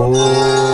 Oh.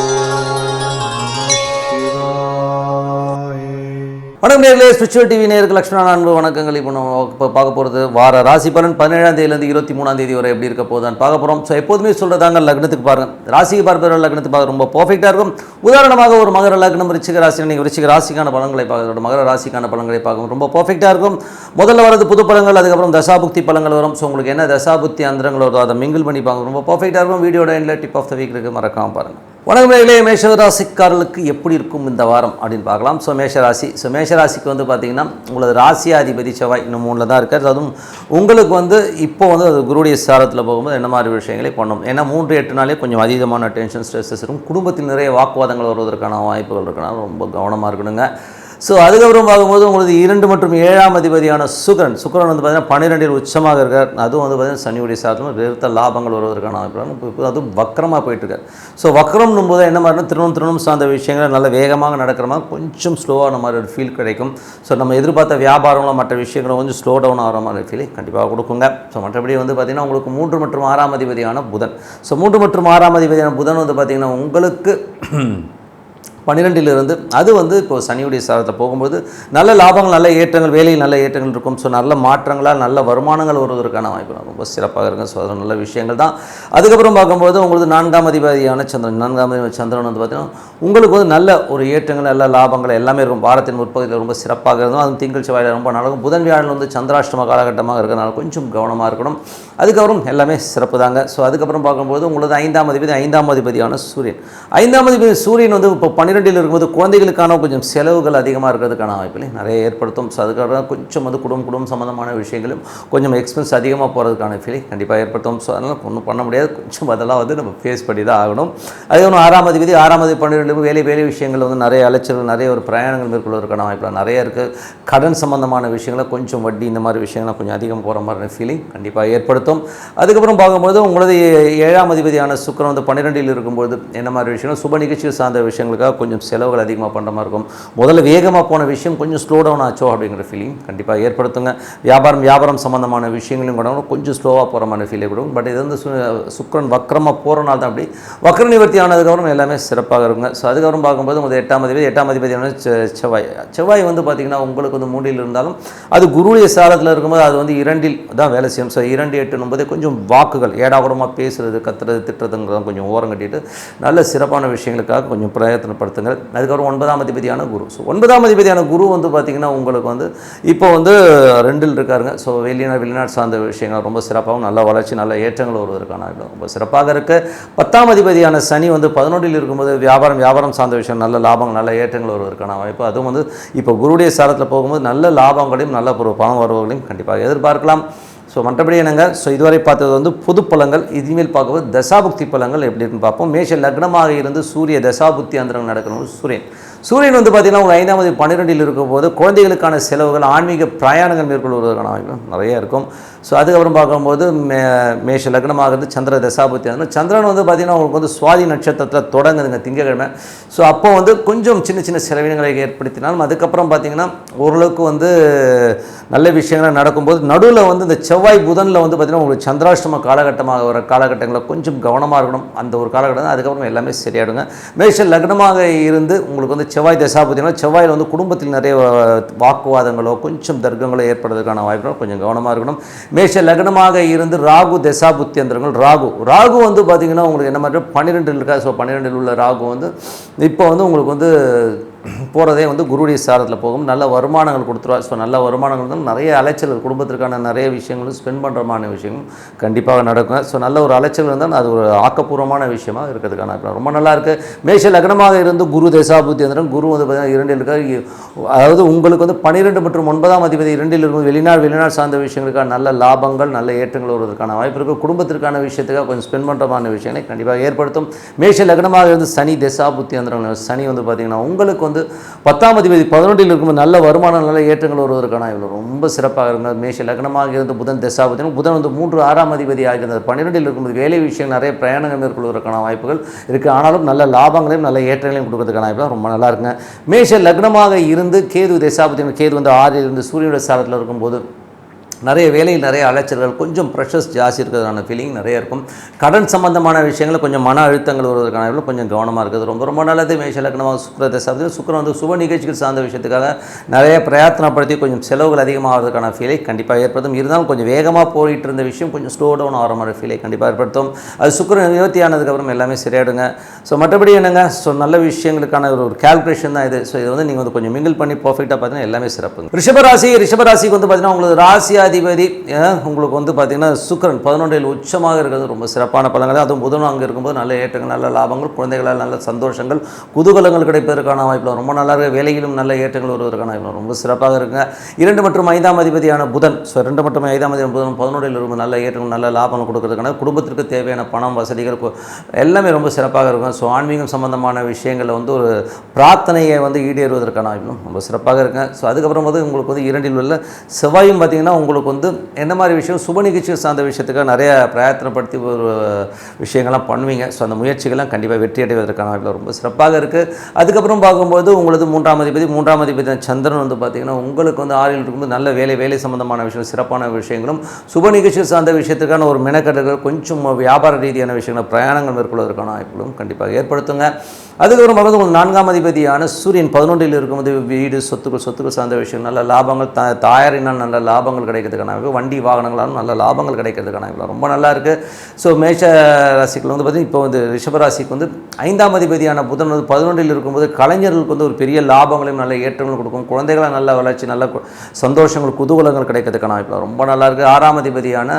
வணக்கம் நேர்களே spiritual TV நேருக்கு லக்ஷ்மண அன்பு வணக்கங்கள். இப்போ நம்ம இப்போ பார்க்க போகிறது வார ராசி பலன் பதினேழாம் தேதியிலேருந்து இருபத்தி மூணாம் தேதி வரை எப்படி இருக்க போதான் பார்க்க போகிறோம் ஸோ எப்போதுமே சொல்கிறதாங்க லக்னத்துக்கு பாருங்க. ராசிக்கு பார்ப்பவர்கள் லக்னத்துக்கு பார்க்க ரொம்ப பர்ஃபெக்டாக இருக்கும். உதாரணமாக ஒரு மகர லக்னம் ரிச்சிக ராசி நீங்கள் ரிச்சிக ராசிக்கான பலன்களை பார்க்கறோம் மகர ராசிக்கான பலன்களை பார்க்கணும் ரொம்ப பர்ஃபெக்டாக இருக்கும். முதல்ல வரது புது பழங்கள் அதுக்கப்புறம் தசாபுக்தி பழங்கள் வரும். ஸோ உங்களுக்கு என்ன தசாபுக்தி அந்தரங்கள் வருதோ அதை மிங்கிள் பண்ணி பார்க்கணும் ரொம்ப பர்ஃபெக்டாக இருக்கும். வீடியோட எண்டில் டிப் ஆஃப் த வீக் இருக்குது மறக்காம பாருங்கள் வணக்கம் மேலே மேஷராசிக்காரர்களுக்கு எப்படி இருக்கும் இந்த வாரம் அப்படின்னு பார்க்கலாம். ஸோ மேஷராசி ஸோ மேஷராசிக்கு வந்து பார்த்தீங்கன்னா உங்களது ராசியாதிபதி செவ்வாய் இன்னும் மூணில் தான் இருக்கார். அதுவும் உங்களுக்கு வந்து இப்போ வந்து அது குருடைய சாரத்தில் போகும்போது என்ன மாதிரி விஷயங்களை பண்ணணும் ஏன்னா மூன்று எட்டு நாளே கொஞ்சம் அதீதமான டென்ஷன் ஸ்ட்ரெஸ்ஸஸ் இருக்கும். குடும்பத்தில் நிறைய வாக்குவாதங்கள் வருவதற்கான வாய்ப்புகள் இருக்கனால ரொம்ப கவனமாக இருக்கணுங்க. ஸோ அதுக்கப்புறம் பார்க்கும்போது உங்களுக்கு இரண்டு மற்றும் ஏழாம் அதிபதியான சுக்கரன் சுக்கரன் வந்து பார்த்தீங்கன்னா பன்னிரெண்டில் உச்சமாக இருக்கார். அதுவும் வந்து பார்த்தீங்கன்னா சனியுடைய சாதனம் வெறுத்த லாபங்கள் வருவதற்கான இப்போ அதுவும் வக்கரமாக போயிட்டுருக்கார். ஸோ வக்கரம்னும் போது என்ன மாதிரினா திருமணம் திருமணம் சார்ந்த விஷயங்கள் நல்ல வேகமாக நடக்கிற மாதிரி கொஞ்சம் ஸ்லோவான மாதிரி ஒரு ஃபீல் கிடைக்கும். ஸோ நம்ம எதிர்பார்த்த வியாபாரங்களும் மற்ற விஷயங்களும் கொஞ்சம் ஸ்லோ டவுன் ஆகிற மாதிரி ஃபீலை கண்டிப்பாக கொடுக்குங்க. ஸோ மற்றபடி வந்து பார்த்திங்கன்னா உங்களுக்கு மூன்று மற்றும் ஆறாம் அதிபதியான புதன். ஸோ மூன்று மற்றும் ஆறாம் அதிபதியான புதன் வந்து பார்த்திங்கன்னா உங்களுக்கு பன்னிரெண்டிலிருந்து அது வந்து இப்போ சனியுடைய சாரத்தை போகும்போது நல்ல லாபங்கள் நல்ல ஏற்றங்கள் வேலையில் நல்ல ஏற்றங்கள் இருக்கும். ஸோ நல்ல மாற்றங்களால் நல்ல வருமானங்கள் வருவதற்கான வாய்ப்பு ரொம்ப சிறப்பாக இருக்கும் ஸோ அது நல்ல விஷயங்கள் தான். அதுக்கப்புறம் பார்க்கும்போது உங்களுக்கு நான்காம் அதிபதியான சந்திரன் நான்காம் அதிபதி சந்திரன் வந்து பார்த்தீங்கன்னா உங்களுக்கு வந்து நல்ல ஒரு ஏற்றங்கள் நல்ல லாபங்கள் எல்லாமே இருக்கும். வாரத்தின் முற்பகுதியில் ரொம்ப சிறப்பாக இருக்கும். அதுவும் திங்கள் செவ்வாயில் ரொம்ப நடக்கும் புதன் வியாழன் வந்து சந்திராஷ்டம காலகட்டமாக இருக்கிறனால கொஞ்சம் கவனமாக இருக்கணும். அதுக்கப்புறம் எல்லாமே சிறப்பு தாங்க. ஸோ அதுக்கப்புறம் பார்க்கும்போது உங்களது ஐந்தாம் அதிபதி ஐந்தாம் அதிபதியான சூரியன். ஐந்தாம் அதிபதி சூரியன் வந்து இப்போ பன்னிரெண்டில் இருக்கும்போது குழந்தைகளுக்கான கொஞ்சம் செலவுகள் அதிகமாக இருக்கிறதுக்கான வாய்ப்புகளை நிறைய ஏற்படுத்தும். ஸோ அதுக்காக கொஞ்சம் வந்து குடும்பம் குடும்பம் சம்மந்தமான விஷயங்களும் கொஞ்சம் எக்ஸ்பென்ஸ் அதிகமாக போகிறதுக்கான ஃபீலை கண்டிப்பாக ஏற்படுத்தும். ஸோ அதனால் ஒன்றும் பண்ண முடியாது. கொஞ்சம் அதெல்லாம் வந்து நம்ம ஃபேஸ் பண்ணி தான் ஆகணும். அதே ஒன்று ஆறாம் அதிபதி ஆறாம் அதிபதி பன்னிரெண்டு வேலை வேலை விஷயங்கள் வந்து நிறைய அலைச்சல்கள் நிறைய ஒரு பிரயாணங்கள் மேற்கொள்வதற்கான வாய்ப்புகள் நிறைய இருக்குது கடன் சம்மந்தமான விஷயங்களை கொஞ்சம் வட்டி இந்த மாதிரி விஷயங்கள்லாம் கொஞ்சம் அதிகம் போகிற மாதிரி ஃபீலிங் கண்டிப்பாக ஏற்படுத்தும். அதுக்கப்புறம் பார்க்கும்போது உங்களது ஏழாம் அதிபதியான சுக்கிரன் வந்து பன்னிரெண்டில் இருக்கும்போது என்ன மாதிரி விஷயம் சுப நிகழ்ச்சிகள் சார்ந்த விஷயங்களுக்காக கொஞ்சம் செலவுகள் அதிகமாக பண்ணுற மாதிரி இருக்கும். முதல்ல வேகமாக போன விஷயம் கொஞ்சம் ஸ்லோ டவுன் ஆச்சோ அப்படிங்கிற ஃபீலிங் கண்டிப்பாக ஏற்படுத்துங்க. வியாபாரம் வியாபாரம் சம்மந்தமான விஷயங்களையும் கூட கொஞ்சம் ஸ்லோவாக போகிற மாதிரி ஃபீலே கொடுக்கும். பட் இது வந்து சு- வக்கரமாக போகிறனால தான் அப்படி. வக்கர நிவர்த்தி ஆனதுக்கப்புறம் எல்லாமே சிறப்பாக இருக்குங்க. ஸோ அதுக்கப்புறம் பார்க்கும்போது உங்கள் எட்டாம் அதிபதி எட்டாம் அதிபதியான செ- செவ்வாய். செவ்வாய் வந்து பார்த்திங்கன்னா உங்களுக்கு வந்து மூன்றில் இருந்தாலும் அது குருடைய சாரத்தில் இருக்கும்போது அது வந்து இரண்டில் தான் வேலை செய்யும். ஸோ இரண்டு எட்டு எட்டுனும் போதே கொஞ்சம் வாக்குகள் ஏடாகுடமாக பேசுறது கத்துறது திட்டுறதுங்கிறத கொஞ்சம் ஓரம் கட்டிட்டு நல்ல சிறப்பான விஷயங்களுக்காக கொஞ்சம் பிரயத்தனப்படுத்துங்க அதுக்கப்புறம் ஒன்பதாம் அதிபதியான குரு. ஸோ ஒன்பதாம் அதிபதியான குரு வந்து பார்த்திங்கன்னா உங்களுக்கு வந்து இப்போ வந்து ரெண்டில் இருக்காருங்க. ஸோ வெளிநாடு வெளிநாடு சார்ந்த விஷயங்கள் ரொம்ப சிறப்பாகவும் நல்ல வளர்ச்சி நல்ல ஏற்றங்கள் வருவதற்கான ரொம்ப சிறப்பாக இருக்குது பத்தாம் அதிபதியான சனி வந்து பதினொன்றில் இருக்கும்போது வியாபாரம் வியாபாரம் சார்ந்த விஷயம் நல்ல லாபங்கள் நல்ல ஏற்றங்கள் வருவதற்கான வாய்ப்பு. அதுவும் வந்து இப்போ குருடைய சாரத்தில் போகும்போது நல்ல லாபங்களையும் நல்ல பணம் வருவங்களையும் கண்டிப்பாக எதிர்பார்க்கலாம். ஸோ மற்றபடி என்னங்க? ஸோ இதுவரை பார்த்தது வந்து புது பழங்கள் இனிமேல் பார்க்கும்போது தசாபுக்தி பலங்கள் எப்படி இருக்குன்னு பார்ப்போம். மேஷ லக்னமாக இருந்து சூரிய தசாபுக்தி அந்தரங்கள் நடக்கணும் சூரியன். சூரியன் வந்து பார்த்தீங்கன்னா உங்கள் ஐந்தாவது பன்னிரெண்டில் இருக்கும்போது குழந்தைகளுக்கான செலவுகள் ஆன்மீக பிரயாணங்கள் மேற்கொள்வதற்கான வாய்ப்பு நிறைய இருக்கும். ஸோ அதுக்கப்புறம் பார்க்கும்போது மே மேஷ லக்னமாகிறது சந்திர தசாபுத்தி. வந்து சந்திரன் வந்து பார்த்திங்கன்னா உங்களுக்கு வந்து சுவாதி நட்சத்திரத்தில் தொடங்குதுங்க திங்கக்கிழமை. ஸோ அப்போ வந்து கொஞ்சம் சின்ன சின்ன செலவினங்களை ஏற்படுத்தினாலும் அதுக்கப்புறம் பார்த்திங்கன்னா ஓரளவுக்கு வந்து நல்ல விஷயங்கள் நடக்கும்போது நடுவில் வந்து இந்த செவ்வாய் புதனில் வந்து பார்த்திங்கன்னா உங்களுக்கு சந்திராஷ்டம காலகட்டமாக வர காலகட்டங்களில் கொஞ்சம் கவனமாக இருக்கணும். அந்த ஒரு காலகட்டம் தான். அதுக்கப்புறம் எல்லாமே சரியாயிடுங்க. மேஷ லக்னமாக இருந்து உங்களுக்கு வந்து செவ்வாய் தசாபதினா செவ்வாயில் வந்து குடும்பத்தில் நிறைய வாக்குவாதங்களோ கொஞ்சம் தர்க்கங்களோ ஏற்படுறதுக்கான வாய்ப்புகள் கொஞ்சம் கவனமாக இருக்கணும். மேஷ லக்னமாக இருந்து ராகு தசாபுத்தியந்திரங்கள் ராகு. ராகு வந்து பார்த்திங்கன்னா உங்களுக்கு என்ன மாதிரி பன்னிரெண்டில் இருக்கா? ஸோ பன்னிரெண்டில் உள்ள ராகு வந்து இப்போ வந்து உங்களுக்கு வந்து போகிறதே வந்து குருடைய சாரத்தில் போகும். நல்ல வருமானங்கள் கொடுத்துருவா. ஸோ நல்ல வருமானங்கள் வந்து நிறைய அலைச்சல் குடும்பத்திற்கான நிறைய விஷயங்களும் ஸ்பெண்ட் பண்ணுறமான விஷயங்களும் கண்டிப்பாக நடக்கும். ஸோ நல்ல ஒரு அலைச்சல் இருந்தால் அது ஒரு ஆக்கப்பூர்வமான விஷயமா இருக்கிறதுக்கான ரொம்ப நல்லா இருக்குது மேஷ லக்னமாக இருந்து குரு தசாபுத்தி வந்துடும். குரு வந்து பார்த்தீங்கன்னா இரண்டில் இருக்கா அதாவது உங்களுக்கு வந்து பன்னிரெண்டு மற்றும் ஒன்பதாம் அதிபதி இரண்டில் இருக்கும். வெளிநாடு வெளிநாடு சார்ந்த விஷயங்களுக்காக நல்ல லாபங்கள் நல்ல ஏற்றங்கள் வருவதற்கான வாய்ப்பு இருக்குது குடும்பத்திற்கான விஷயத்துக்காக கொஞ்சம் ஸ்பெண்ட் பண்ணுறமான விஷயங்களை கண்டிப்பாக ஏற்படுத்தும். மேஷ லக்னமாக இருந்து சனி தசாபுத்தி வந்துடும். அந்த சனி வந்து பார்த்திங்கன்னா உங்களுக்கு வந்து பத்தாம் அதிபதி பதினொன்றில் இருக்கும்போது நல்ல வருமானம் நல்ல ஏற்றங்கள் வருவதற்கான இவ்வளோ ரொம்ப சிறப்பாக இருந்தது மேஷ லக்னமாக இருந்து புதன் தசா புதன். வந்து மூன்று ஆறாம் அதிபதி ஆகியிருந்தது பன்னிரெண்டில் இருக்கும்போது வேலை விஷயம் நிறைய பிரயாணங்கள் மேற்கொள்வதற்கான வாய்ப்புகள் இருக்குது ஆனாலும் நல்ல லாபங்களையும் நல்ல ஏற்றங்களையும் கொடுக்கறதுக்கான வாய்ப்பு ரொம்ப நல்லா இருக்குங்க. மேஷ லக்னமாக இருந்து கேது தசாபதி கேது வந்து ஆறில் இருந்து சூரியனுடைய சாரத்தில் இருக்கும்போது நிறைய வேலையில் நிறைய அலைச்சல்கள் கொஞ்சம் ப்ரெஷர்ஸ் ஜாஸ்தி இருக்கிறதான ஃபீலிங் நிறைய இருக்கும். கடன் சம்பந்தமான விஷயங்கள் கொஞ்சம் மன அழுத்தங்கள் வருவதற்கான கொஞ்சம் கவனமாக இருக்குது ரொம்ப ரொம்ப நல்லது. மேஷ லக்னமாக சுக்கர தசாப்தி சுக்கரம் வந்து சுப நிகழ்ச்சிகள் சார்ந்த விஷயத்துக்காக நிறைய பிரயத்தனப்படுத்தி கொஞ்சம் செலவுகள் அதிகமாகிறதுக்கான ஃபீலை கண்டிப்பாக ஏற்படுத்தும். இருந்தாலும் கொஞ்சம் வேகமாக போயிட்டு இருந்த விஷயம் கொஞ்சம் ஸ்லோ டவுன் ஆகிற மாதிரி ஃபீலை கண்டிப்பாக ஏற்படுத்தும். அது சுக்கரன் நிவர்த்தி ஆனதுக்கப்புறம் எல்லாமே சரியாயிடுங்க. ஸோ மற்றபடி என்னங்க? ஸோ நல்ல விஷயங்களுக்கான ஒரு ஒரு கால்குலேஷன் தான் இது. ஸோ இது வந்து நீங்கள் வந்து கொஞ்சம் மிங்கிள் பண்ணி பர்ஃபெக்டாக பார்த்தீங்கன்னா எல்லாமே சிறப்புங்க. ரிஷபராசி ரிஷபராசிக்கு வந்து பார்த்தீங்கன்னா உங்களுக்கு ராசியாதிபதி அதிபதி உங்களுக்கு வந்து பார்த்திங்கன்னா சுக்கரன் பதினொன்றில் உச்சமாக இருக்கிறது. ரொம்ப சிறப்பான பலன்கள். அதுவும் புதனும் அங்கே இருக்கும்போது நல்ல ஏற்றங்கள் நல்ல லாபங்கள் குழந்தைகளால் நல்ல சந்தோஷங்கள் குதூகலங்கள் கிடைப்பதற்கான வாய்ப்பு ரொம்ப நல்லா இருக்குது வேலையிலும் நல்ல ஏற்றங்கள் வருவதற்கான வாய்ப்பு ரொம்ப சிறப்பாக இருக்குங்க. இரண்டு மற்றும் ஐந்தாம் அதிபதியான புதன் ஸோ ரெண்டு மற்றும் ஐந்தாம் அதிபதி புதன் பதினொன்றில் இருக்கும் நல்ல ஏற்றங்கள் நல்ல லாபங்கள் கொடுக்கறதுக்கான குடும்பத்திற்கு தேவையான பணம் வசதிகள் எல்லாமே ரொம்ப சிறப்பாக இருக்கும். ஸோ ஆன்மீகம் சம்பந்தமான விஷயங்களில் வந்து ஒரு பிரார்த்தனையை வந்து ஈடேறுவதற்கான வாய்ப்பும் ரொம்ப சிறப்பாக இருக்குங்க. ஸோ அதுக்கப்புறம் வந்து உங்களுக்கு வந்து இரண்டில் உள்ள செவ்வாயும் பார்த்தீங்கன்னா உங்களுக்கு உங்களுக்கு வந்து என்ன மாதிரி விஷயம் சுப நிகழ்ச்சி சார்ந்த விஷயத்துக்காக நிறையா பிரயத்தனப்படுத்தி ஒரு விஷயங்கள்லாம் பண்ணுவீங்க. ஸோ அந்த முயற்சிகள்லாம் கண்டிப்பாக வெற்றி அடைவதற்கான வாய்ப்பு ரொம்ப சிறப்பாக இருக்குது அதுக்கப்புறம் பார்க்கும்போது உங்களது மூன்றாம் அதிபதி மூன்றாம் அதிபதி சந்திரன் வந்து பார்த்தீங்கன்னா உங்களுக்கு வந்து ஆறில் இருக்கும்போது நல்ல வேலை வேலை சம்பந்தமான விஷயம் சிறப்பான விஷயங்களும் சுப நிகழ்ச்சி சார்ந்த விஷயத்துக்கான ஒரு மெனக்கட்டுகள் கொஞ்சம் வியாபார ரீதியான விஷயங்கள் பிரயாணங்கள் மேற்கொள்வதற்கான வாய்ப்புகளும் கண்டிப்பாக ஏற்படுத்துங்க. அதுக்கப்புறம் பார்க்கும்போது நான்காம் அதிபதியான சூரியன் பதினொன்றில் இருக்கும்போது வீடு சொத்துக்கள் சொத்துக்கள் சார்ந்த விஷயம் நல்ல லாபங்கள் த தாயாரினால் நல்ல லாபங்கள் கிடைக்கிறதுக்கான வண்டி வாகனங்களாலும் நல்ல லாபங்கள் கிடைக்கிறதுக்கான ரொம்ப நல்லா இருக்குது ஸோ மேஷ ராசிகள் வந்து பார்த்திங்கன்னா இப்போ வந்து ரிஷபராசிக்கு வந்து ஐந்தாம் அதிபதியான புதன் வந்து பதினொன்றில் இருக்கும்போது கலைஞர்களுக்கு வந்து ஒரு பெரிய லாபங்களையும் நல்ல ஏற்றங்களும் கொடுக்கும். குழந்தைகளை நல்ல வளர்ச்சி நல்ல சந்தோஷங்கள் குதூகலங்கள் கிடைக்கிறதுக்கான வாய்ப்பு ரொம்ப நல்லா இருக்குது ஆறாம் அதிபதியான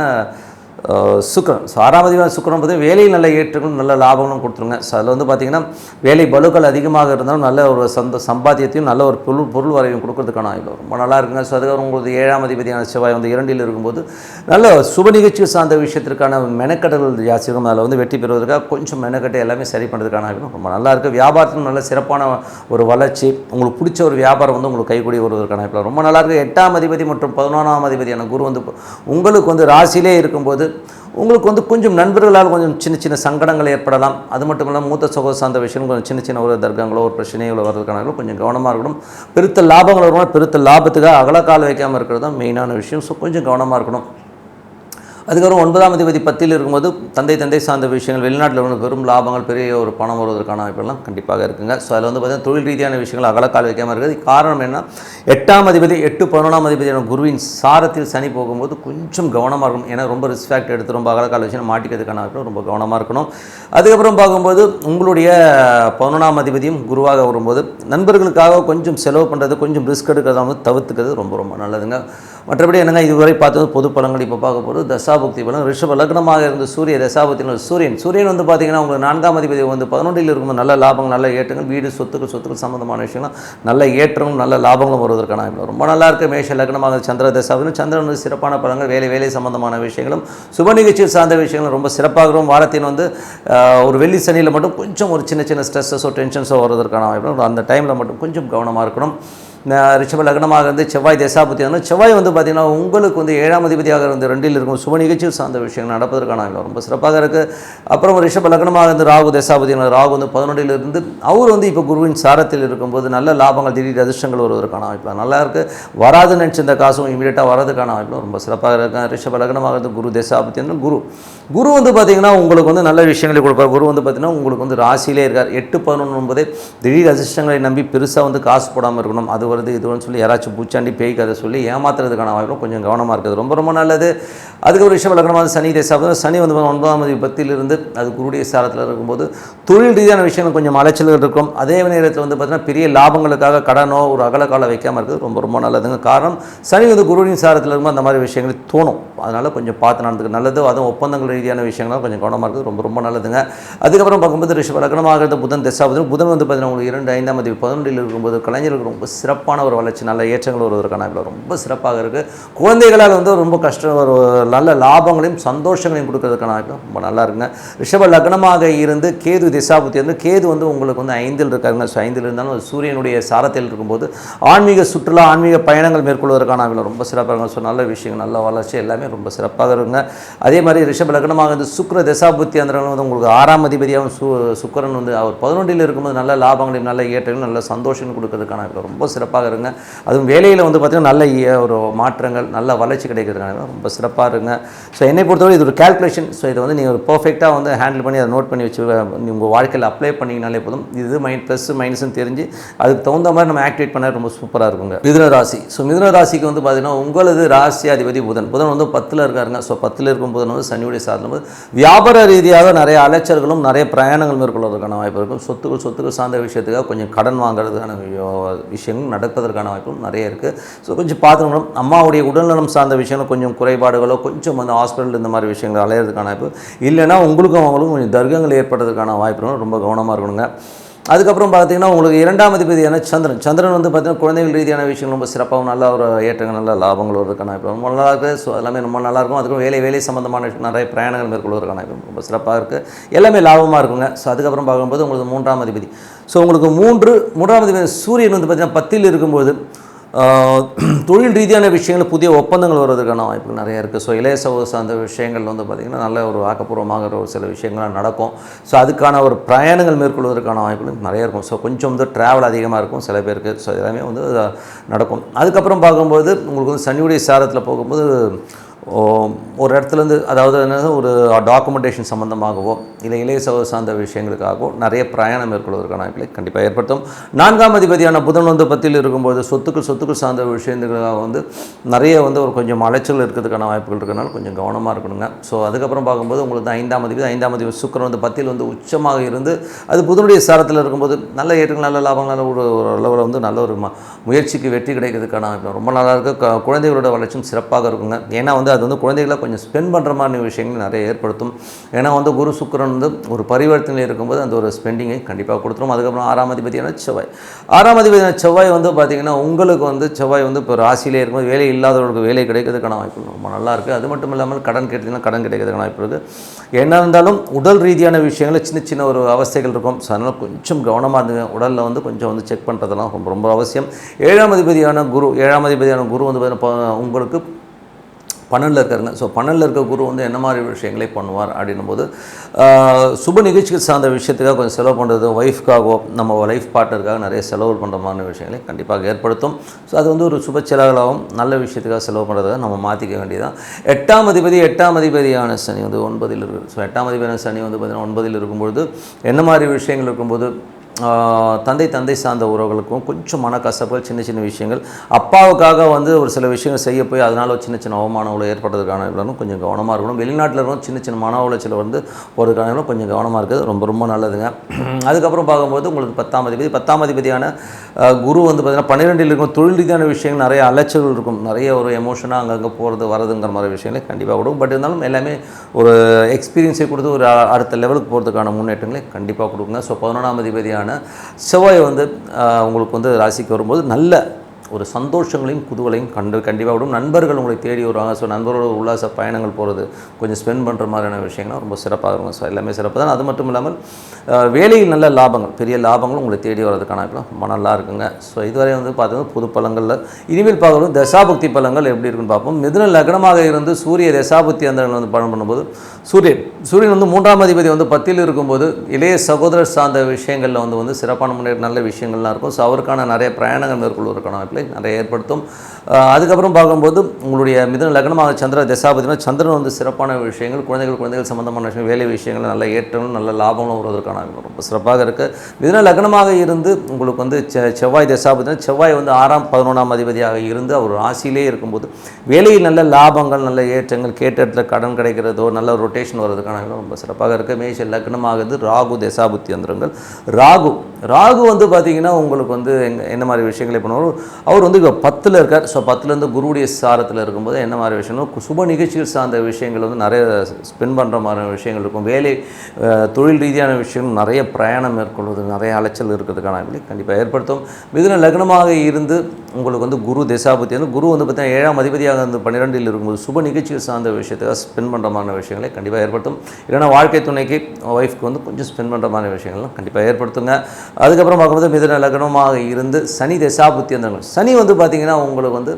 சுக்கரம் ஸோ ஆறாம் அதிபதி சுக்கரம் பார்த்து வேலையில் நல்ல ஏற்றங்களும் நல்ல லாபங்களும் கொடுத்துருங்க. ஸோ அதில் வந்து பார்த்திங்கன்னா வேலை பலுக்கள் அதிகமாக இருந்தாலும் நல்ல ஒரு சந்த சம்பாத்தியத்தையும் நல்ல ஒரு பொருள் பொருள் வரையும் கொடுக்கறதுக்கான வாய்ப்பு. ரொம்ப நல்லா இருக்குங்க. ஸோ அதுக்கப்புறம் உங்களுக்கு ஏழாம் அதிபதியான செவ்வாய் வந்து இரண்டில் இருக்கும்போது நல்ல சுப நிகழ்ச்சி சார்ந்த விஷயத்திற்கான மெனக்கடல் ஜாஸ்தி இருக்கும். அதில் வந்து வெற்றி பெறுவதற்காக கொஞ்சம் மெனக்கட்டை எல்லாமே சரி பண்ணுறதுக்கான வாய்ப்பு ரொம்ப நல்லா இருக்குது வியாபாரத்திலும் நல்ல சிறப்பான ஒரு வளர்ச்சி உங்களுக்கு பிடிச்ச ஒரு வியாபாரம் வந்து உங்களுக்கு கைகூடி வருவதற்கான வாய்ப்பு. ரொம்ப நல்லா இருக்குது எட்டாம் அதிபதி மற்றும் பதினொன்றாம் அதிபதியான குரு வந்து உங்களுக்கு வந்து ராசியிலே இருக்கும்போது உங்களுக்கு வந்து கொஞ்சம் நண்பர்களால் கொஞ்சம் சின்ன சின்ன சங்கடங்கள் ஏற்படலாம். அது மட்டும் இல்லாமல் மூத்த சகோதர சார்ந்த விஷயம் கொஞ்சம் சின்ன சின்ன ஒரு தர்க்கங்களோ ஒரு பிரச்சனைகளோ வர்றதுக்கான கொஞ்சம் கவனமாக இருக்கணும். பெருத்த லாபங்கள் வருமா பெருத்த லாபத்துக்காக அகலக்கால் வைக்காமல் இருக்கிறது தான் மெயினான விஷயம். ஸோ கொஞ்சம் கவனமாக இருக்கணும். அதுக்கப்புறம் ஒன்பதாம் அதிபதி பத்தில் இருக்கும்போது தந்தை தந்தை சார்ந்த விஷயங்கள் வெளிநாட்டில் வந்து பெரும் லாபங்கள் பெரிய ஒரு பணம் வருவதற்கான வாய்ப்பெல்லாம் கண்டிப்பாக இருக்குங்க. ஸோ அதில் வந்து பார்த்தீங்கன்னா தொழில் ரீதியான விஷயங்கள் அகலக்கால் வைக்காமல் இருக்குது காரணம் என்ன? எட்டாம் அதிபதி எட்டு பதினொன்றாம் அதிபதியான குருவின் சாரத்தில் சனி போகும்போது கொஞ்சம் கவனமாக இருக்கும் ஏன்னா ரொம்ப ரிஸ்க் ஃபேக்ட் எடுத்து ரொம்ப அகலக்கால் விஷயம் மாட்டிக்கிறதுக்கான வாய்ப்பு ரொம்ப கவனமாக இருக்கணும். அதுக்கப்புறம் பார்க்கும்போது உங்களுடைய பதினொன்றாம் அதிபதியும் குருவாக வரும்போது நண்பர்களுக்காக கொஞ்சம் செலவு பண்ணுறது கொஞ்சம் ரிஸ்க் எடுக்கிறத வந்து தவிர்த்துக்கிறது ரொம்ப ரொம்ப நல்லதுங்க. மற்றபடி என்னங்க இதுவரை பார்த்தது பொது பலன்கள் இப்போ பார்க்க போகிறது தசாபக்தி படம். ரிஷப லக்னமாக இருந்த சூரிய தசாபுக்தியில் சூரியன். சூரியன் வந்து பார்த்தீங்கன்னா உங்களுக்கு நான்காம் அதிபதி வந்து பதினொன்றில் இருக்கும்போது நல்ல லாபங்கள் நல்ல ஏற்றங்கள் வீடு சொத்துக்கள் சொத்துக்கள் சம்மந்தமான விஷயங்களும் நல்ல ஏற்றங்களும் நல்ல லாபங்களும் வருவதற்கான ரொம்ப நல்லா இருக்க. மேஷ லக்னமாக சந்திர தசாபுத்திலும் சந்திரன் வந்து சிறப்பான படங்கள் வேலை வேலை சம்பந்தமான விஷயங்களும் சுப நிகழ்ச்சி சார்ந்த விஷயங்களும் ரொம்ப சிறப்பாகவும் வாரத்தின் வந்து ஒரு வெள்ளி சனியில் மட்டும் கொஞ்சம் ஒரு சின்ன சின்ன ஸ்ட்ரெஸ்ஸஸோ டென்ஷன்ஸோ வருவதற்கான வாய்ப்பு அந்த டைமில் மட்டும் கொஞ்சம் கவனமாக இருக்கணும். ரிஷப லக்னமாக இருந்து செவ்வாய் தசாபுத்தி வந்து செவ்வாய் வந்து பார்த்தீங்கன்னா உங்களுக்கு வந்து ஏழாம் அதிபதியாக இருந்து ரெண்டில் இருக்கும். சுப நிகழ்ச்சியில் சார்ந்த விஷயங்கள் நடப்பதற்கான ரொம்ப சிறப்பாக இருக்குது அப்புறம் ரிஷப லக்னமாக இருந்து ராகு தசாபதி ராகு வந்து பதினொன்றிலிருந்து அவர் வந்து இப்போ குருவின் சாரத்தில் இருக்கும்போது நல்ல லாபங்கள் திடீர் அதிர்ஷ்டங்கள் வருவதற்கான வாய்ப்பு நல்லா இருக்குது வராதுன்னு நினச்சிருந்த காசும் இமீடியட்டாக வரதுக்கான வாய்ப்பு ரொம்ப சிறப்பாக இருக்கும் ரிஷப லக்னமாக இருந்து குரு தசாபதி குரு. குரு வந்து பார்த்தீங்கன்னா உங்களுக்கு வந்து நல்ல விஷயங்களை கொடுப்பார். குரு வந்து பார்த்தீங்கன்னா உங்களுக்கு வந்து ராசியிலே இருக்கார். எட்டு பதினொன்று ஒன்பது திடீர் அதிர்ஷ்டங்களை நம்பி பெருசாக வந்து காசு போடாமல் இருக்கணும். அது வருது இது சொல்லி யாராச்சும் பூச்சாண்டி பேய் கதை சொல்லி ஏமாத்துறதுக்கான வாய்ப்பு கொஞ்சம் கவனமாக இருக்குது. ரொம்ப ரொம்ப நல்லது. அதுக்கு ஒரு விஷயம் விளக்கணமாக சனி தேசம் சனி வந்து ஒன்பதாம் தேதி அது குருடைய சாரத்தில் இருக்கும்போது தொழில் ரீதியான விஷயங்கள் கொஞ்சம் அலைச்சல்கள் இருக்கும். அதே நேரத்தில் வந்து பார்த்திங்கன்னா பெரிய லாபங்களுக்காக கடனோ ஒரு அகல வைக்காமல் இருக்குது ரொம்ப ரொம்ப நல்லதுங்க. காரணம் சனி வந்து குருவின் சாரத்தில் இருக்கும்போது அந்த மாதிரி விஷயங்கள் தோணும். அதனால் கொஞ்சம் பார்த்து நடந்துக்கு நல்லது. அதுவும் ஒப்பந்தங்கள் ரீதியான விஷயங்கள் கொஞ்சம் கவனமாக இருக்குது. ரொம்ப ரொம்ப நல்லதுங்க. அதுக்கப்புறம் பார்க்கும்போது ரிஷப லக்னமாக இருந்த புதன் தசாபதி. புதன் வந்து பார்த்தீங்கன்னா உங்களுக்கு இரண்டு ஐந்தாம் தேதி பதினொன்றில் இருக்கும்போது கலைஞர்களுக்கு ரொம்ப சிறப்பு சிறப்பான ஒரு வளர்ச்சி நல்ல ஏற்றங்கள் வருவதற்கான இவ்வளோ ரொம்ப சிறப்பாக இருக்குது குழந்தைகளால் வந்து ரொம்ப கஷ்டம் ஒரு நல்ல லாபங்களையும் சந்தோஷங்களையும் கொடுக்கறதுக்கான வாய்ப்பு ரொம்ப நல்லா இருக்குங்க. ரிஷப லக்னமாக இருந்து கேது திசாபுத்தி வந்து கேது வந்து உங்களுக்கு வந்து ஐந்தில் இருக்காருங்க. ஸோ ஐந்தில் இருந்தாலும் சூரியனுடைய சாரத்தில் இருக்கும்போது ஆன்மீக சுற்றுலா ஆன்மீக பயணங்கள் மேற்கொள்வதற்கான இவ்வளோ ரொம்ப சிறப்பாக இருக்கும் ஸோ நல்ல விஷயங்கள் நல்ல வளர்ச்சி எல்லாமே ரொம்ப சிறப்பாக இருக்குங்க. அதே மாதிரி ரிஷப லக்னமாக இருந்து சுக்கிர திசாபுத்தி அந்த வந்து உங்களுக்கு ஆறாம் அதிபதியாகவும் சு சுக்கரன் வந்து அவர் பதினொன்றில் இருக்கும்போது நல்ல லாபங்களையும் நல்ல ஏற்றங்களும் நல்ல சந்தோஷம் கொடுக்கறதுக்கான ரொம்ப சிறப்பாக சிறப்பாக இருங்க. அதுவும் வேலையில் வந்து பார்த்திங்கன்னா நல்ல இய- ஒரு மாற்றங்கள் நல்ல வளர்ச்சி கிடைக்கிறதுனால ரொம்ப சிறப்பாக இருங்க. ஸோ என்னை பொறுத்தவரை இது ஒரு கால்குலேஷன் ஸோ இதை வந்து நீங்கள் ஒரு பர்ஃபெக்டாக வந்து ஹேண்டில் பண்ணி அதை நோட் பண்ணி வச்சு உங்கள் வாழ்க்கையில் அப்ளை பண்ணிங்கனாலே போதும். இது மைண்ட் ப்ளஸ் மைனஸ்னு தெரிஞ்சு அதுக்கு தகுந்த மாதிரி நம்ம ஆக்டிவேட் பண்ண ரொம்ப சூப்பராக இருக்குங்க. மிதுன ராசி. ஸோ மிதுன ராசிக்கு வந்து பார்த்தீங்கன்னா உங்களது ராசி அதிபதி புதன். புதன் வந்து பத்தில் இருக்காருங்க. ஸோ பத்தில் இருக்கும் புதன் வந்து சனியுடைய சாதனம் போது வியாபார ரீதியாக நிறைய அலைச்சல்களும் நிறைய பிரயாணங்கள் மேற்கொள்வதற்கான வாய்ப்பு இருக்கும். சொத்துக்கள் சொத்துக்கள் சார்ந்த விஷயத்துக்காக கொஞ்சம் கடன் வாங்குறதுக்கான விஷயங்களும் நடப்பதற்கான வாய்ப்புகள் நிறைய இருக்குது ஸோ கொஞ்சம் பார்த்துக்கணும் அம்மாவுடைய உடல்நலம் சார்ந்த விஷயங்கள் கொஞ்சம் குறைபாடுகளோ கொஞ்சம் வந்து ஹாஸ்பிட்டல் இந்த மாதிரி விஷயங்கள் அலையிறதுக்கான வாய்ப்பு இல்லைன்னா உங்களுக்கும் அவங்களுக்கும் கொஞ்சம் தர்க்கங்கள் ஏற்படுறதுக்கான வாய்ப்பு ரொம்ப கவனமாக இருக்கணுங்க. அதுக்கப்புறம் பார்த்தீங்கன்னா உங்களுக்கு இரண்டாம் அதிபதியான சந்திரன். சந்திரன் வந்து பார்த்தீங்கன்னா குழந்தைகள் ரீதியான விஷயங்கள் ரொம்ப சிறப்பாகவும் நல்ல ஒரு ஏற்றங்கள் நல்ல லாபங்கள் வருவதற்கான இப்போ ரொம்ப நல்லா இருக்குது ஸோ எல்லாமே ரொம்ப நல்லா இருக்கும் அதுக்கப்புறம் வேலை வேலை சம்மந்தமான நிறைய பிரயாணங்கள் மேற்கொள்வதற்கான வாய்ப்பு ரொம்ப சிறப்பாக இருக்குது எல்லாமே லாபமாக இருக்குங்க. ஸோ அதுக்கப்புறம் பார்க்கும்போது உங்களுக்கு மூன்றாம் அதிபதி. ஸோ உங்களுக்கு மூன்று மூன்றாம் அதிபதி சூரியன் வந்து பார்த்தீங்கன்னா பத்தில் இருக்கும்போது தொழில் ரீதியான விஷயங்கள் புதிய ஒப்பந்தங்கள் வருவதற்கான வாய்ப்புகள் நிறைய இருக்குது ஸோ இளைய சகோதர சார்ந்த விஷயங்கள் வந்து பார்த்திங்கன்னா நல்ல ஒரு ஆக்கப்பூர்வமாக ஒரு சில விஷயங்கள்லாம் நடக்கும். ஸோ அதுக்கான ஒரு பிரயாணங்கள் மேற்கொள்வதற்கான வாய்ப்புகள் நிறைய இருக்கும். ஸோ கொஞ்சம் வந்து ட்ராவல் அதிகமாக இருக்கும் சில பேருக்கு. ஸோ எல்லாமே வந்து நடக்கும். அதுக்கப்புறம் பார்க்கும்போது உங்களுக்கு வந்து சனியுடைய சாரத்தில் போகும்போது ஒரு இடத்துலேருந்து அதாவது என்ன ஒரு டாக்குமெண்டேஷன் சம்மந்தமாகவோ இல்லை இளைய சகோதர சார்ந்த விஷயங்களுக்காகவோ நிறைய பிரயாணம் மேற்கொள்வதற்கான வாய்ப்புகளை கண்டிப்பாக ஏற்படுத்தும். நான்காம் அதிபதியான புதன் வந்து பத்தியில் இருக்கும்போது சொத்துக்கள் சொத்துக்கள் சார்ந்த விஷயங்களுக்காக வந்து நிறைய வந்து ஒரு கொஞ்சம் அலைச்சல் இருக்கிறதுக்கான வாய்ப்புகள் இருக்கிறனால கொஞ்சம் கவனமாக இருக்கணுங்க. ஸோ அதுக்கப்புறம் பார்க்கும்போது உங்களுக்கு ஐந்தாம் அதிபதி ஐந்தாம் அதிபதி சுக்கரன் வந்து பத்தில் வந்து உச்சமாக இருந்து அது புதனுடைய சாரத்தில் இருக்கும்போது நல்ல ஏற்றங்கள் நல்ல லாபங்கள் நல்ல ஒரு அளவில் வந்து நல்ல ஒரு முயற்சிக்கு வெற்றி கிடைக்கிறதுக்கான வாய்ப்பு ரொம்ப நல்லா இருக்குது குழந்தைகளோட வளர்ச்சியும் சிறப்பாக இருக்குங்க. ஏன்னா வந்து அது வந்து குழந்தைகளை கொஞ்சம் ஸ்பெண்ட் பண்ணுற மாதிரி விஷயங்கள் நிறைய ஏற்படுத்தும். ஏன்னா வந்து குரு சுக்கிரன் வந்து ஒரு பரிவர்த்தனையில் இருக்கும்போது அந்த ஒரு ஸ்பெண்டிங்கை கண்டிப்பாக கொடுத்துரும். அதுக்கப்புறம் ஆறாம் அதிபதியான செவ்வாய். ஆறாம் அதிபதியான செவ்வாய் வந்து பார்த்திங்கன்னா உங்களுக்கு வந்து செவ்வாய் வந்து இப்போ ராசியிலே இருக்கும்போது வேலை இல்லாதவர்களுக்கு வேலை கிடைக்கிறதுக்கான வாய்ப்பு ரொம்ப நல்லா இருக்குது அது மட்டும் இல்லாமல் கடன் கேட்டிங்கன்னா கடன் கிடைக்கிறதுக்கான வாய்ப்பு இருக்குது என்ன இருந்தாலும் உடல் ரீதியான விஷயங்களில் சின்ன சின்ன ஒரு அவஸ்தைகள் இருக்கும். ஸோ அதனால் கொஞ்சம் கவனமாக இருந்துங்க. உடலில் வந்து கொஞ்சம் வந்து செக் பண்ணுறதெல்லாம் ரொம்ப ரொம்ப அவசியம். ஏழாம் அதிபதியான குரு ஏழாம் அதிபதியான குரு வந்து பார்த்தீங்கன்னா உங்களுக்கு பன்னெண்டில் இருக்காருங்க ஸோ பன்னெண்டில் இருக்க குரு வந்து என்ன மாதிரி விஷயங்களை பண்ணுவார் அப்படின்னும் போது சுப நிகழ்ச்சிகள் சார்ந்த விஷயத்துக்காக கொஞ்சம் செலவு பண்ணுறது ஒய்ஃப்காகவோ நம்ம லைஃப் பார்ட்னருக்காக நிறைய செலவு பண்ணுற மாதிரி விஷயங்களை கண்டிப்பாக ஏற்படுத்தும். ஸோ அது வந்து ஒரு சுப செலவுகளாகவும் நல்ல விஷயத்துக்காக செலவு பண்ணுறதை நம்ம மாற்றிக்க வேண்டியதான் எட்டாம் அதிபதி எட்டாம் அதிபதியான சனி வந்து ஒன்பதில் இருக்குது ஸோ எட்டாம் அதிபதியான சனி வந்து பார்த்திங்கன்னா ஒன்பதில் இருக்கும்பொழுது என்ன மாதிரி விஷயங்கள் இருக்கும்போது தந்தை தந்தை சார்ந்த உறவுகளுக்கும் கொஞ்சம் மனக்கசப்புகள் சின்ன சின்ன விஷயங்கள். அப்பாவுக்காக வந்து ஒரு சில விஷயங்கள் செய்ய போய் அதனால் சின்ன சின்ன அவமானங்களை ஏற்படுறதுக்கான இவ்வளோ கொஞ்சம் கவனமாக இருக்கணும். வெளிநாட்டில் இருக்கணும் சின்ன சின்ன மன உளைச்சல் வந்து போகிறதுக்கான இதெல்லாம் கொஞ்சம் கவனமாக இருக்குது ரொம்ப ரொம்ப நல்லதுங்க. அதுக்கப்புறம் பார்க்கும்போது உங்களுக்கு பத்தாம் அதிபதி பத்தாம் அதிபதியான குரு வந்து பார்த்திங்கன்னா பன்னிரெண்டில் இருக்கும். தொழில் ரீதியான விஷயங்கள் நிறைய அலைச்சல்கள் இருக்கும். நிறைய ஒரு எமோஷனாக அங்கங்கே போகிறது வரதுங்கிற மாதிரி விஷயங்களே கண்டிப்பாக கொடுக்கும். பட் இருந்தாலும் எல்லாமே ஒரு எக்ஸ்பீரியன்ஸை கொடுத்து ஒரு அடுத்த லெவலுக்கு போகிறதுக்கான முன்னேற்றங்களை கண்டிப்பாக கொடுக்குங்க. ஸோ பதினொன்றாம் அதிபதியான செவ்வாய் வந்து உங்களுக்கு வந்து ராசிக்கு வரும்போது நல்ல ஒரு சந்தோஷங்களையும் குதூகலையும் கண்டு கண்டிப்பாக விடும். நண்பர்கள் உங்களை தேடி வருவாங்க. ஸோ நண்பரோட உல்லாச பயணங்கள் போகிறது கொஞ்சம் ஸ்பெண்ட் பண்ணுற மாதிரியான விஷயங்கள்லாம் ரொம்ப சிறப்பாக இருக்கும் ஸோ எல்லாமே சிறப்பு தான். அது மட்டும் இல்லாமல் வேலையில் நல்ல லாபங்கள் பெரிய லாபங்களும் உங்களை தேடி வர்றதுக்கான வாய்ப்புலாம் ரொம்ப நல்லா இருக்குங்க. ஸோ இதுவரை வந்து பார்த்தீங்கன்னா புது பழங்களில் இனிமேல் பார்க்குறது தசாபக்தி பழங்கள் எப்படி இருக்குன்னு பார்ப்போம். மிதுன லக்னமாக இருந்து சூரிய தசாபக்தி அந்த வந்து பலன் பண்ணும்போது சூரியன். சூரியன் வந்து மூன்றாம் அதிபதி வந்து பத்தியில் இருக்கும்போது இளைய சகோதரர் சார்ந்த விஷயங்களில் வந்து வந்து சிறப்பான முன்னேற்ற நல்ல விஷயங்கள்லாம் இருக்கும். ஸோ அவருக்கான நிறைய பிரயாணங்கள் மேற்கொள்வதற்கான வாய்ப்புகளை நிறைய ஏற்படுத்தும். அதுக்கப்புறம் பார்க்கும்போது உங்களுடைய மிதன லக்னமாக சந்திர தசாபதினா சந்திரன் வந்து சிறப்பான விஷயங்கள் குழந்தைகள் குழந்தைகள் சம்மந்தமான விஷயம் வேலை விஷயங்கள் நல்ல ஏற்றங்களும் நல்ல லாபங்களும் வருவதற்கான ரொம்ப சிறப்பாக இருக்குது மிதன லக்னமாக இருந்து உங்களுக்கு வந்து செ- செவ்வாய் தசாபதினா செவ்வாய் வந்து ஆறாம் பதினொன்றாம் அதிபதியாக இருந்து அவர் ராசியிலே இருக்கும்போது வேலையில் நல்ல லாபங்கள் நல்ல ஏற்றங்கள் கேட்ட இடத்துல கடன் கிடைக்கிறதோ நல்ல ரொட்டேஷன் வர்றதுக்கான ரொம்ப சிறப்பாக இருக்குது மேஷ லக்னமாகுது ராகு தசாபுத்தி வந்துருங்கள் ராகு ராகு வந்து பார்த்தீங்கன்னா உங்களுக்கு வந்து எங்க என்ன மாதிரி விஷயங்களை பண்ணுவார் அவர் வந்து இப்போ பத்தில் இருக்கார். ஸோ பத்துலேருந்து குருவுடைய சாரத்தில் இருக்கும்போது என்ன மாதிரி விஷயம்னா சுப நிகழ்ச்சிகள் சார்ந்த விஷயங்கள் வந்து நிறைய ஸ்பெண்ட் பண்ணுற மாதிரி விஷயங்கள் இருக்கும். வேலை தொழில் ரீதியான விஷயங்கள் நிறைய பிரயாணம் மேற்கொள்வது நிறைய அலைச்சல் இருக்கிறதுக்கான கண்டிப்பாக ஏற்படுத்தும். மிதுன லக்னமாக இருந்து உங்களுக்கு வந்து குரு தசாபுத்தி வந்து குரு வந்து பார்த்தீங்கன்னா ஏழாம் அதிபதியாக வந்து பன்னிரெண்டில் இருக்கும்போது சுப நிகழ்ச்சிகள் சார்ந்த விஷயத்துக்காக ஸ்பெண்ட் பண்ணுற மாதிரி விஷயங்களை கண்டிப்பாக ஏற்படுத்தும். இல்லைன்னா வாழ்க்கை துணைக்கு ஒய்ஃப்க்கு வந்து கொஞ்சம் ஸ்பெண்ட் பண்ணுற மாதிரி விஷயங்கள்லாம் கண்டிப்பாக ஏற்படுத்துங்க. அதுக்கப்புறம் பார்க்கும்போது மிதன லக்னமாக இருந்து சனி தசாபுத்தி அந்த சனி வந்து பார்த்திங்கன்னா உங்களுக்கு வந்து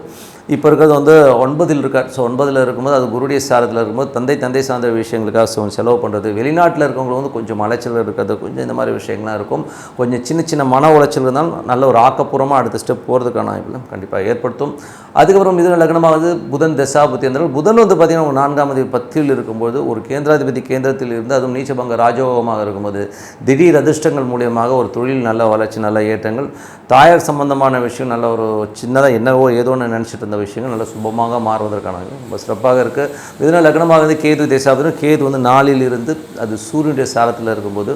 இப்போ இருக்கிறது வந்து ஒன்பதில் இருக்கார். ஸோ ஒன்பதில் இருக்கும்போது அது குருடைய சாரத்தில் இருக்கும்போது தந்தை தந்தை சார்ந்த விஷயங்களுக்காக செலவு பண்ணுறது வெளிநாட்டில் இருக்கவங்களுக்கு வந்து கொஞ்சம் அலைச்சல் இருக்கிறது கொஞ்சம் இந்த மாதிரி விஷயங்கள்லாம் இருக்கும். கொஞ்சம் சின்ன சின்ன மன உளைச்சல் இருந்தாலும் நல்ல ஒரு ஆக்கப்பூர்வமாக அடுத்த ஸ்டெப் போகிறதுக்கான வாய்ப்புகளும் கண்டிப்பாக ஏற்படுத்தும். அதுக்கப்புறம் மிதுன லக்னமாக வந்து புதன் தசாபதி என்றால் புதன் வந்து பார்த்திங்கன்னா ஒரு நான்காம் அதிபதி பத்தில் இருக்கும்போது ஒரு கேந்திராதிபதி கேந்திரத்தில் இருந்து அதுவும் நீச்சபங்க ராஜோகமாக இருக்கும்போது திடீர் அதிர்ஷ்டங்கள் மூலியமாக ஒரு தொழில் நல்ல வளர்ச்சி நல்ல ஏற்றங்கள் தாயார் சம்பந்தமான விஷயம் நல்ல ஒரு சின்னதாக என்னவோ ஏதோ ஒன்று நினச்சிட்டு இருந்த விஷயங்கள் நல்ல சுபமாக மாறுவதற்கான ரொம்ப சிறப்பாக இருக்குது மிதுன லக்னமாக வந்து கேது தசாபதி கேது வந்து நாளில் இருந்து அது சூரியனுடைய சாரத்தில் இருக்கும்போது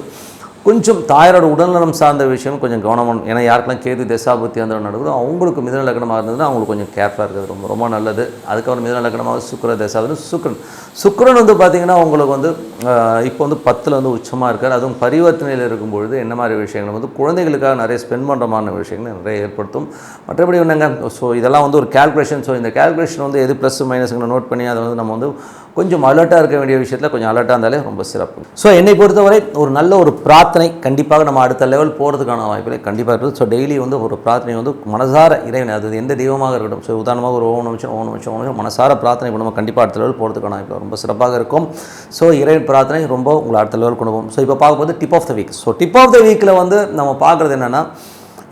கொஞ்சம் தாயாரோட உடல்நலம் சார்ந்த விஷயம் கொஞ்சம் கவனமாக ஏன்னா யாருக்கெல்லாம் கேது தசாபுத்தி அந்த நடக்குதோ அவங்களுக்கு மிதன லக்னமாக இருந்ததுன்னா அவங்களுக்கு கொஞ்சம் கேர்ஃபுல்லாக இருக்கிறது ரொம்ப ரொம்ப நல்லது. அதுக்கப்புறம் மிதன லக்னமாக சுக்கர தசாபதி சுக்கரன். சுக்கரன் வந்து பார்த்திங்கன்னா உங்களுக்கு வந்து இப்போ வந்து பத்தில் வந்து உச்சமாக இருக்கார். அதுவும் பரிவர்த்தனையில் இருக்கும்பொழுது என்ன மாதிரி விஷயங்கள் வந்து குழந்தைகளுக்காக நிறைய ஸ்பெண்ட் பண்ணுறமான விஷயங்கள் நிறைய ஏற்படுத்தும். மற்றபடி என்னங்க? ஸோ இதெல்லாம் வந்து ஒரு கேல்குலேஷன் ஸோ இந்த கேல்குலேஷன் வந்து எது ப்ளஸ் மைனஸ்ங்களை நோட் பண்ணி அதை வந்து நம்ம வந்து கொஞ்சம் அலர்ட்டாக இருக்க வேண்டிய விஷயத்தில் கொஞ்சம் அலர்ட்டாக இருந்தாலே ரொம்ப சிறப்பு. ஸோ என்னை பொறுத்தவரை ஒரு நல்ல ஒரு பிரார்த்தனை கண்டிப்பாக நம்ம அடுத்த லெவல் போகிறதுக்கான வாய்ப்புகளை கண்டிப்பாக இருக்குது. ஸோ டெய்லி வந்து ஒரு பிரார்த்தனை வந்து மனசார இறைவன் அது எந்த தெய்வமாக இருக்கட்டும். ஸோ உதாரணமாக ஒரு ஓம் நிமிஷம் ஓம் நிமிஷம் ஓம் நிமிஷம் மனசார பிரார்த்தனை நம்ம கண்டிப்பாக அடுத்த லெவல் போகிறதுக்கான வாய்ப்பு ரொம்ப சிறப்பாக இருக்கும். ஸோ இறைவன் பிரார்த்தனை ரொம்ப உங்களை அடுத்த லெவல் கொண்டு போகும். ஸோ இப்போ பார்க்கும்போது tip of the week so tip of the வீக்கில் வந்து நம்ம பார்க்குறது என்னென்னா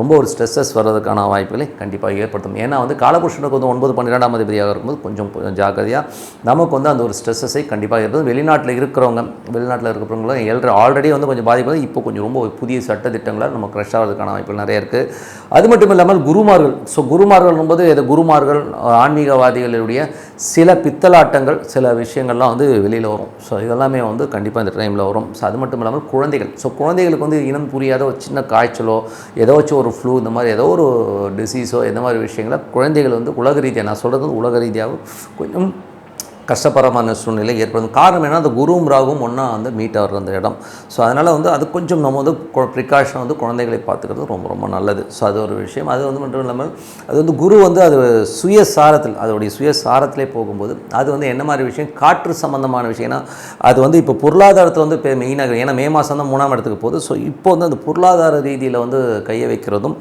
ரொம்ப ஒரு ஸ்ட்ரெஸ்ஸஸ் வர்றதுக்கான வாய்ப்புகளை கண்டிப்பாக ஏற்படுத்தும். ஏன்னா வந்து காலபுருஷனுக்கு வந்து ஒன்பது பன்னிரெண்டாம் அதிபதியாக இருக்கும்போது கொஞ்சம் ஜாக்கிரதையாக நமக்கு வந்து அந்த ஒரு ஸ்ட்ரெஸ்ஸஸை கண்டிப்பாக ஏற்படும் வெளிநாட்டில் இருக்கிறவங்க வெளிநாட்டில் இருக்கிறவங்களும் ஏழரை ஆல்ரெடி வந்து கொஞ்சம் பாதிப்பு இப்போ கொஞ்சம் ரொம்ப புதிய சட்டத்திட்டங்களால் நம்ம க்ரஷ் ஆகிறதுக்கான வாய்ப்புகள் நிறைய இருக்குது அது மட்டும் இல்லாமல் குருமார்கள். ஸோ குருமார்கள் போது குருமார்கள் ஆன்மீகவாதிகளுடைய சில பித்தலாட்டங்கள் சில விஷயங்கள்லாம் வந்து வெளியில் வரும். ஸோ இதெல்லாமே வந்து கண்டிப்பாக இந்த டைமில் வரும். ஸோ அது மட்டும் இல்லாமல் குழந்தைகள். ஸோ குழந்தைகளுக்கு வந்து இனம் புரியாத ஒரு சின்ன காய்ச்சலோ ஏதோ வச்சு ஒரு ஃப்ளூ இந்த மாதிரி ஏதோ ஒரு டிசீஸோ இந்த மாதிரி விஷயங்களை குழந்தைகள் வந்து உலக ரீதியாக நான் சொல்கிறது உலக ரீதியாகவும் கொஞ்சம் கஷ்டப்படமான சூழ்நிலை ஏற்படும். காரணம் என்ன அந்த குருவும் ராகும் ஒன்றா வந்து மீட் ஆகிற அந்த இடம். ஸோ அதனால் வந்து அது கொஞ்சம் நம்ம வந்து ப்ரிகாஷன் வந்து குழந்தைகளை பார்த்துக்கிறது ரொம்ப ரொம்ப நல்லது. ஸோ அது ஒரு விஷயம். அது வந்து மட்டும் இல்லாமல் அது வந்து குரு வந்து அது சுயசாரத்தில் அதோடைய சுயசாரத்திலே போகும்போது அது வந்து என்ன மாதிரி விஷயம்? காற்று சம்மந்தமான விஷயம். ஏன்னா அது வந்து இப்போ பொருளாதாரத்தில் வந்து இப்போ மெயினாக ஏன்னா மே மாதம் தான் மூணாம் இடத்துக்கு போகுது. ஸோ இப்போ வந்து அந்த பொருளாதார ரீதியில் வந்து கையை வைக்கிறதும்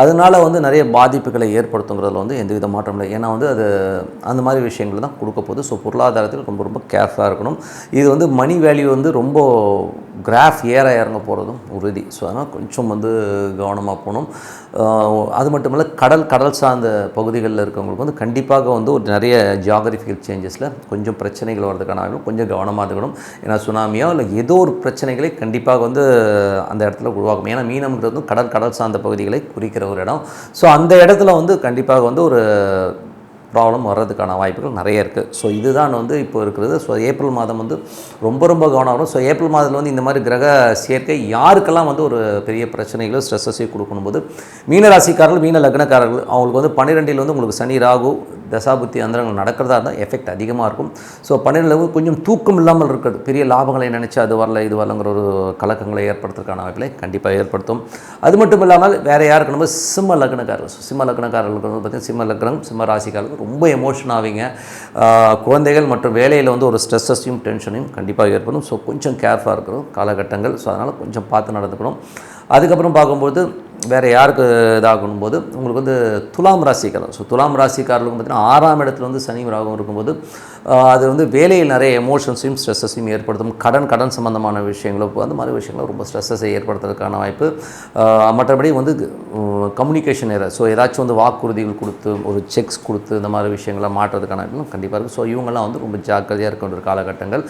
அதனால் வந்து நிறைய பாதிப்புகளை ஏற்படுத்துங்கிறதுல வந்து எந்த வித மாற்றம் இல்லை. ஏன்னா வந்து அது அந்த மாதிரி விஷயங்கள் தான் கொடுக்க போகுது. ஸோ பொருளாதாரத்தில் ரொம்ப ரொம்ப கேர்ஃபுல்லாக இருக்கணும். இது வந்து மணி வேல்யூ வந்து ரொம்ப கிராஃப் ஏற இறங்க போகிறதும் உறுதி. ஸோ அதனால் கொஞ்சம் வந்து கவனமாக போகணும். அது மட்டும் இல்லை கடல் கடல் சார்ந்த பகுதிகளில் இருக்கவங்களுக்கு வந்து கண்டிப்பாக வந்து ஒரு நிறைய ஜியாகிரபிக்கல் சேஞ்சஸில் கொஞ்சம் பிரச்சனைகள் வர்றதுக்கான கொஞ்சம் கவனமாக இருக்கணும். ஏன்னா சுனாமியோ இல்லை ஏதோ ஒரு பிரச்சனைகளை கண்டிப்பாக வந்து அந்த இடத்துல உருவாகும் ஏன்னா மீனம்ங்கிறது வந்து கடல் கடல் சார்ந்த பகுதிகளை குறிக்கிற ஒரு இடம். ஸோ அந்த இடத்துல வந்து கண்டிப்பாக வந்து ஒரு ப்ராப்ளம் வர்றதுக்கான வாய்ப்புகள் நிறைய இருக்குது ஸோ இதுதான் வந்து இப்போ இருக்கிறது. ஸோ ஏப்ரல் மாதம் வந்து ரொம்ப ரொம்ப கவனம் வரும் ஸோ ஏப்ரல் மாதத்தில் வந்து இந்த மாதிரி கிரக சேர்க்கை யாருக்கெல்லாம் வந்து ஒரு பெரிய பிரச்சனைகளோ ஸ்ட்ரெஸ்ஸஸையும் கொடுக்கணும் போது மீன ராசிக்காரர்கள் மீன லக்னக்காரர்கள் அவங்களுக்கு வந்து பன்னிரெண்டில் வந்து உங்களுக்கு சனி ராகு தசாபுத்தி அந்தரங்கள் நடக்கிறதா இருந்தால் எஃபெக்ட் அதிகமாக இருக்கும். ஸோ பன்னிரெண்டில் கொஞ்சம் தூக்கம் இல்லாமல் இருக்கிறது. பெரிய லாபங்களை நினச்சி அது வரல இது வரலங்கிற ஒரு கலக்கங்களை ஏற்படுத்துறதுக்கான வாய்ப்பில் கண்டிப்பாக ஏற்படுத்தும். அது மட்டும் இல்லாமல் வேறு யாருக்கு நம்ம சிம்ம லக்னக்காரர்கள் சிம்ம லக்னக்காரர்களுக்கு வந்து பார்த்திங்கன்னா சிம்ம லக்னம் சிம்ம ராசிக்காரர்கள் ரொம்ப எமோஷன் ஆவீங்க. குழந்தைகள் மற்றும் வேலையில் வந்து ஒரு ஸ்ட்ரெஸ்ஸஸையும் டென்ஷனையும் கண்டிப்பாக ஏற்படும். ஸோ கொஞ்சம் கேர்ஃபுல்லாக இருக்கணும். காலகட்டங்கள். ஸோ அதனால் கொஞ்சம் பார்த்து நடந்துக்கணும். அதுக்கப்புறம் பார்க்கும்போது வேறு யாருக்கு இதாகும் போது உங்களுக்கு வந்து துலாம் ராசிக்காரர். ஸோ துலாம் ராசிக்காரர்களுக்கு பார்த்தீங்கன்னா ஆறாம் இடத்துல வந்து சனி ராகம் இருக்கும்போது அது வந்து வேலையில் நிறைய எமோஷன்ஸையும் ஸ்ட்ரெஸ்ஸையும் ஏற்படுத்தும். கடன் கடன் சம்மந்தமான விஷயங்களோ அந்த மாதிரி விஷயங்களும் ரொம்ப ஸ்ட்ரெஸ்ஸை ஏற்படுத்துறதுக்கான வாய்ப்பு. மற்றபடி வந்து கம்யூனிகேஷன் ஏற ஸோ ஏதாச்சும் வந்து வாக்குறுதிகள் கொடுத்து ஒரு செக்ஸ் கொடுத்து இந்த மாதிரி விஷயங்களை மாற்றுறதுக்கான கண்டிப்பாக இருக்கும் ஸோ இவங்கெல்லாம் வந்து ரொம்ப ஜாக்கிரதையாக இருக்க ஒரு காலகட்டங்கள்.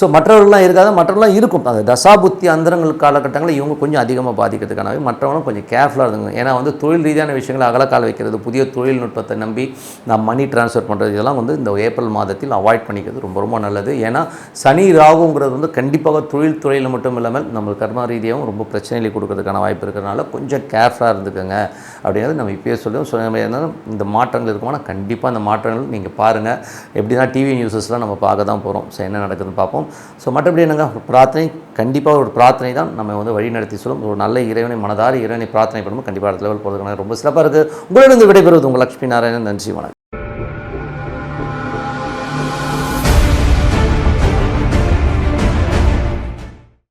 ஸோ மற்றவர்கள்லாம் இருக்காது? மற்றவர்கள்லாம் இருக்கும். அந்த தசாபுத்தி அந்தரங்கள் காலகட்டங்களில் இவங்க கொஞ்சம் அதிகமாக பாதிக்கிறதுக்கான மற்றவங்களும் கொஞ்சம் கேர்ஃபுல்லாக இருந்துங்க ஏன்னா வந்து தொழில் ரீதியான விஷயங்களை அகலக்கால் வைக்கிறது புதிய தொழில்நுட்பத்தை நம்பி நான் மணி ட்ரான்ஸ்ஃபர் பண்ணுறது இதெல்லாம் வந்து இந்த ஏப்ரல் மாதத்தில் அவாய்ட் பண்ணிக்கிறது ரொம்ப ரொம்ப நல்லது. ஏன்னா சனி ராகுங்கிறது வந்து கண்டிப்பாக தொழில் துறையில் மட்டும் இல்லாமல் நம்ம கர்ம ரீதியாகவும் ரொம்ப பிரச்சனைகளை கொடுக்கறதுக்கான வாய்ப்பு இருக்கிறதுனால கொஞ்சம் கேர்ஃபுல்லாக இருந்துக்கோங்க. அப்படிங்கிறது நம்ம இப்பயே சொல்லுவோம். ஸோ இந்த மாற்றங்கள் இருக்குமானா கண்டிப்பாக அந்த மாற்றங்கள் நீங்கள் பாருங்கள் எப்படின்னா டிவி நியூஸஸ்லாம் நம்ம பார்க்க தான் போகிறோம் ஸோ என்ன நடக்குதுன்னு பார்ப்போம். ஸோ மற்றபடி என்னங்க? பிரார்த்தனை கண்டிப்பாக ஒரு பிரார்த்தனை தான் நம்ம வந்து வழி நடத்தி சொல்லும். ஒரு நல்ல இறைவனை மனதார இறைவனை பிரார்த்தனை பண்ணும்போது கண்டிப்பாக அடுத்த லெவல் போகிறதுக்கான ரொம்ப சிறப்பாக இருக்குது உங்களிடம் விடைபெறுவது உங்கள் லட்சுமி நாராயணன். நன்றி வணக்கம்.